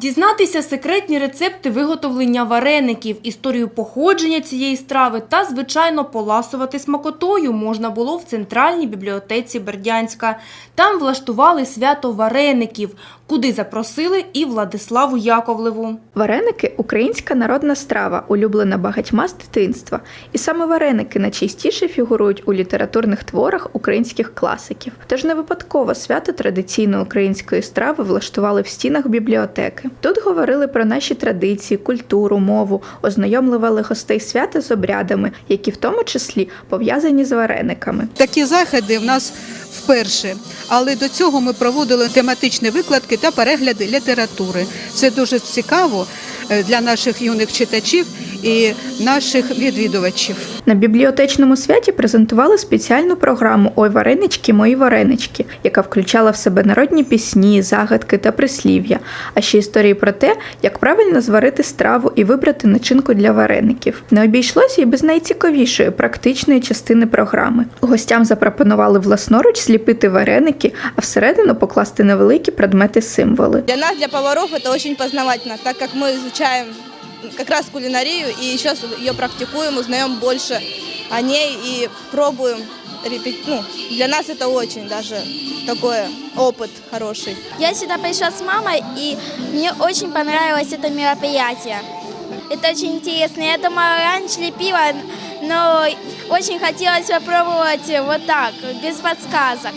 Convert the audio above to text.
Дізнатися секретні рецепти виготовлення вареників, історію походження цієї страви та, звичайно, поласувати смакотою можна було в центральній бібліотеці Бердянська. Там влаштували свято вареників, куди запросили і Владиславу Яковлеву. Вареники українська народна страва, улюблена багатьма з дитинства. І саме вареники найчастіше фігурують у літературних творах українських класиків. Тож не випадково свято традиційної української страви влаштували в стінах бібліотеки. Тут говорили про наші традиції, культуру, мову, ознайомлювали гостей свята з обрядами, які в тому числі пов'язані з варениками. Такі заходи в нас вперше, але до цього ми проводили тематичні викладки та перегляди літератури. Це дуже цікаво е, для наших юних читачів і наших відвідувачів. На бібліотечному святі презентували спеціальну програму Ой варенички, мої варенички, яка включала в себе народні пісні, загадки та прислів'я, а ще історії про те, як правильно зварити страву і вибрати начинку для вареників. Не обійшлося і без найцікавішої практичної частини програми. Гостям запропонували власноруч сліпити вареники, а всередину покласти невеликі предмети-символи. Для нас, для поваров, это очень познавательно, так как мы изучаем как раз кулинарию и еще ее практикуем, узнаем больше о ней и пробуем. Ну, для нас это очень даже такой опыт хороший. Я сюда пришла с мамой, и мне очень понравилось это мероприятие. Это очень интересно. Я думала, раньше лепила, но очень хотелось попробовать вот так, без подсказок.